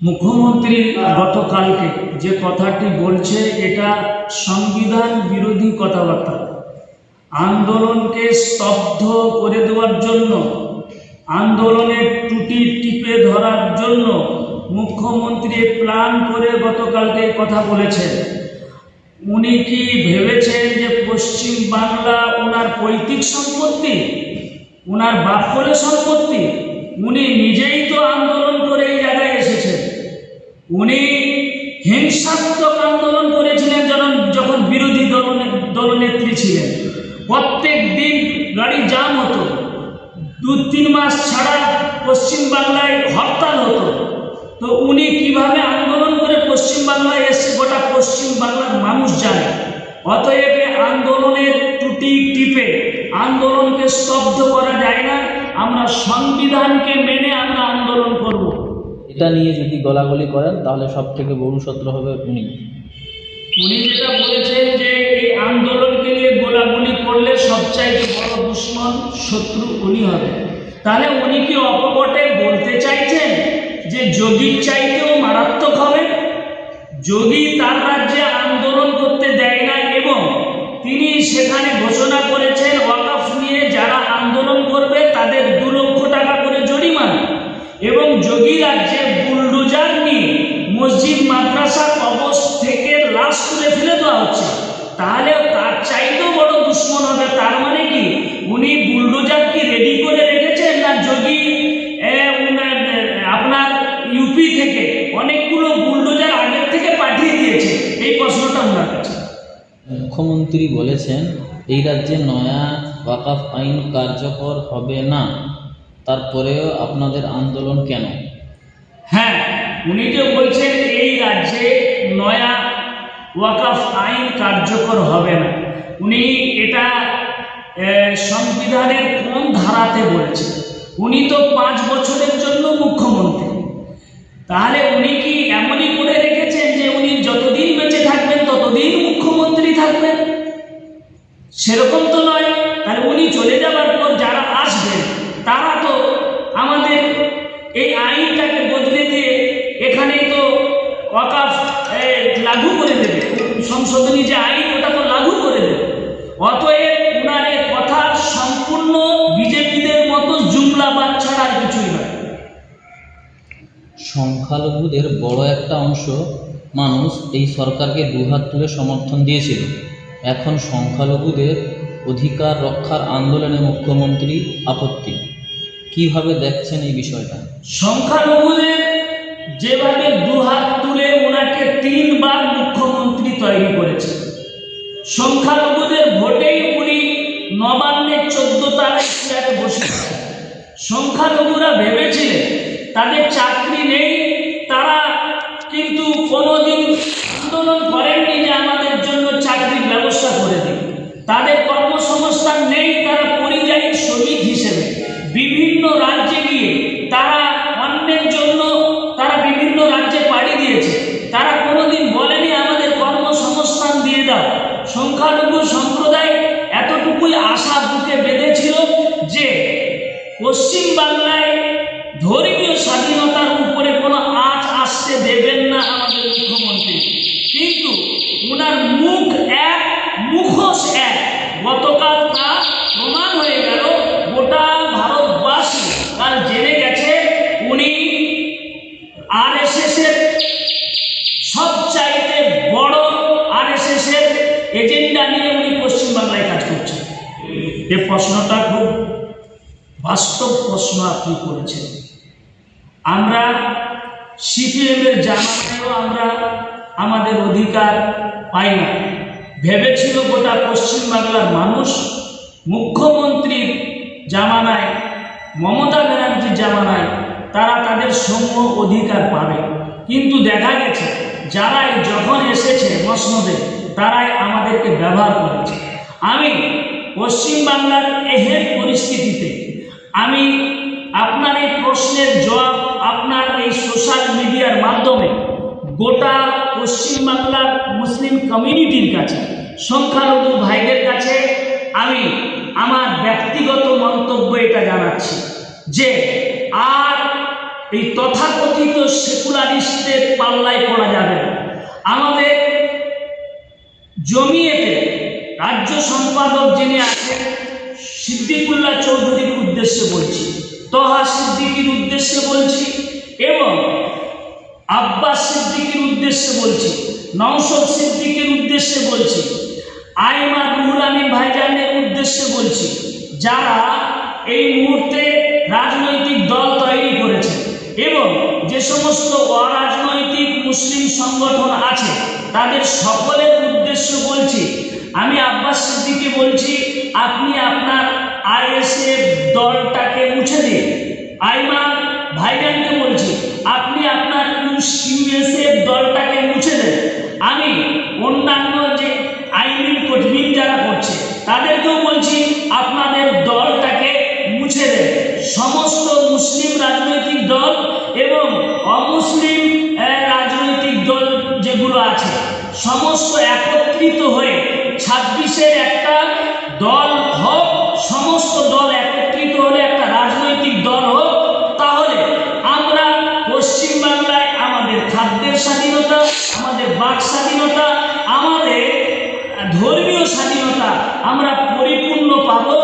মুখ্যমন্ত্রী গতকালকে যে কথাটি বলছে, এটা সংবিধান বিরোধী কথাবার্তা। আন্দোলনকে স্তব্ধ করে দেওয়ার জন্য, আন্দোলনের ত্রুটি টিপে ধরার জন্য মুখ্যমন্ত্রী প্ল্যান করে গতকালকে কথা বলেছেন। উনি কি ভেবেছেন যে পশ্চিম বাংলা ওনার পৈতৃক সম্পত্তি ওনার বাপকলের সম্পত্তি? উনি নিজেই তো আন্দোলন করে এই জায়গায় এসেছেন উনি হিংসাত্মক আন্দোলন করেছিলেন যখন যখন বিরোধী দল দলনেত্রী ছিলেন। প্রত্যেক দিন গাড়ি জাম হতো। দু, তিন মাস ছাড়া পশ্চিম বাংলায় হরতাল হতো। তো উনি কীভাবে আন্দোলন করে পশ্চিম বাংলায় এসে গোটা পশ্চিম বাংলার মানুষ জানে? অতএব আন্দোলনের ত্রুটি টিপে আন্দোলনকে স্তব্ধ করা যায় না। আমরা সংবিধানকে মেনে আমরা আন্দোলন করব। এটা নিয়ে যদি গলাগলি করেন, তাহলে সব থেকে বড় শত্রু হবে উনি। উনি যেটা বলেছেন যে এই আন্দোলনকে নিয়ে গোলাগুলি করলে সবচাইতে বড় দুশ্মন শত্রু উনি হবে। তাহলে উনি কি অপবটে বলতে চাইছেন যে যোগীর চাইতেও মারাত্মক হবে? যোগী তার রাজ্যে আন্দোলন করতে দেয় না এবং তিনি সেখানে ঘোষণা করেছেন, ওয়াকাফ নিয়ে যারা আন্দোলন করবে তাদের দু লক্ষ টাকা করে জরিমানা। এবং যোগী রাজ্যে মাদ্রাসা কবচ থেকে লাশ তুলে ফেলে দেওয়া হচ্ছে। তাহলে তার চাইতেও বড় দুশ্মন হবে তার মানে কি? উনি বুলডোজার কি রেডি করে রেখেছেন না যদি আপনার ইউপি থেকে অনেকগুলো বুলডোজার আগের থেকে পাঠিয়ে দিয়েছে। এই প্রশ্নটা ওনার কাছে। মুখ্যমন্ত্রী বলেছেন এই রাজ্যে নয়া ওয়াকাফ আইন কার্যকর হবে না। তারপরেও আপনাদের আন্দোলন কেন? হ্যাঁ উনি যে বলছেন, এই রাজ্যে নয়া ওয়াকাফ আইন কার্যকর হবে না। উনি এটা সংবিধানের কোন ধারাতে বলেছেন? উনি তো পাঁচ বছরের জন্য মুখ্যমন্ত্রী। তাহলে উনি কি এমনই করে রেখেছেন যে উনি যতদিন বেঁচে থাকবেন, ততদিন মুখ্যমন্ত্রী থাকবেন? সেরকম তো নয়। তাহলে উনি চলে যাবার পর যারা আসবেন, তারা তো আমাদের এই আইনটাকে বদলে দিয়ে এখানেই তো ওয়াকাফ এ, লাগু করে দেবে। সংশোধনী যে আইন ওটা তো লাগু করে দেবে। অতএব উনার কথা সম্পূর্ণ বিজেপিদের মতো জুমলাবাদ ছাড়া আর কিছুই নয়। সংখ্যালঘুদের বড় একটা অংশ মানুষ এই সরকারকে দুহাত তুলে সমর্থন দিয়েছিল। এখন সংখ্যালঘুদের অধিকার রক্ষার আন্দোলনে মুখ্যমন্ত্রী আপত্তি। কীভাবে দেখছেন এই বিষয়টা? সংখ্যালঘুদের যেভাবে দুহাত তুলে ওনাকে তিনবার মুখ্যমন্ত্রী তৈরি করেছে। সংখ্যালঘুদের ভোটেই উনি নবান্নের চোদ্দ তারিখ চেয়ারে বসে। সংখ্যালঘুরা ভেবেছিলেন, তাদের চাকরি নেই, তারা কিন্তু কোনোদিন আন্দোলন করেননি যে আমাদের জন্য চাকরির ব্যবস্থা করে দিন। তাদের কর্মসংস্থান নেই, তারা পরিযায়ী শ্রমিক হিসেবে। বিভিন্ন রাজ্যে গিয়ে তারা অন্যের জন্য তারা বিভিন্ন রাজ্যে পাড়ি দিয়েছে তারা কোনোদিন বলেনি আমাদের কর্মসংস্থান দিয়ে দাও সংখ্যালঘু সম্প্রদায় এতটুকুই আশা বুকে বেঁধেছিল যে পশ্চিম বাংলায় ধর্মীয় স্বাধীনতার উপরে কোনো আঁচ আসতে দেবেন না আমাদের মুখ্যমন্ত্রী। কিন্তু ওনার মুখ এক, মুখোশ এক। গতকাল তা প্রমাণ হয়ে গেল, গোটা ভারতবাসী কাল জেনে গেছে, উনি আর এস এর সবচাইতে বড় আর এস এর এজেন্ডা নিয়ে উনি পশ্চিমবাংলায় কাজ করছেন। এ প্রশ্নটা খুব বাস্তব প্রশ্ন আপনি করেছেন। আমরা সিপিএমের জামাতেও আমরা আমাদের অধিকার পাই না। ভেবেছিল গোটা পশ্চিমবাংলার মানুষ মুখ্যমন্ত্রীর জামানায়, মমতা ব্যানার্জির জামানায়, তারা তাদের সৌম্য অধিকার পাবে। কিন্তু দেখা গেছে, যারাই যখন এসেছে মসনদে, তারাই আমাদেরকে ব্যবহার করেছে। আমি পশ্চিমবাংলার এহের পরিস্থিতিতে আমি আপনার এই প্রশ্নের জবাব আপনার এই সোশ্যাল মিডিয়ার মাধ্যমে গোটা পশ্চিমবাংলার মুসলিম কমিউনিটির কাছে, সংখ্যালঘু ভাইদের কাছে আমি আমার ব্যক্তিগত মন্তব্য এটা জানাচ্ছি যে আর এই তথাকথিত সেকুলারিস্ট পাল্লায় পড়া যাবে না। আমাদের জমিয়েতে রাজ্য সম্পাদক যিনি আছেন সিদ্দিকুল্লাহ চৌধুরীর উদ্দেশ্যে বলছি, তহা সিদ্দিকির উদ্দেশ্যে বলছি এবং আব্বাস সিদ্দিকির উদ্দেশ্যে বলছি, নওশদ সিদ্দিকির উদ্দেশ্যে বলছি আইমা রুহুল আমিন ভাইজানের উদ্দেশ্যে বলছি, যারা এই মুহূর্তে রাজনৈতিক দল তৈরি করেছে এবং যে সমস্ত অরাজনৈতিক মুসলিম সংগঠন আছে, তাদের সকলের উদ্দেশ্য বলছি, আমি আব্বাস সিদ্দিকি বলছি আপনি আপনার আইএসএফ দলটাকে মুছে দিন। আইমা ভাইজানকে বলছি, আপনি আপনার ইউএসএফ দলটাকে মুছে দেন। আমি অন্যান্য যে আইনি কর্মী যারা করছে, তাদেরকেও বলছি, আপনাদের দলটাকে মুছে দেন। সমস্ত মুসলিম রাজনৈতিক দল এবং অমুসলিম রাজনৈতিক দল যেগুলো আছে, সমস্ত একত্রিত হয়ে ছাব্বিশের একটা দল হোক, সমস্ত দল একত্রিত হলে একটা রাজনৈতিক দল হোক, তাহলে আমরা পশ্চিমবাংলায় আমাদের খাদ্যের স্বাধীনতা, আমাদের বাক স্বাধীনতা, আমাদের ধর্মীয় স্বাধীনতা আমরা পরিপূর্ণ পাবো।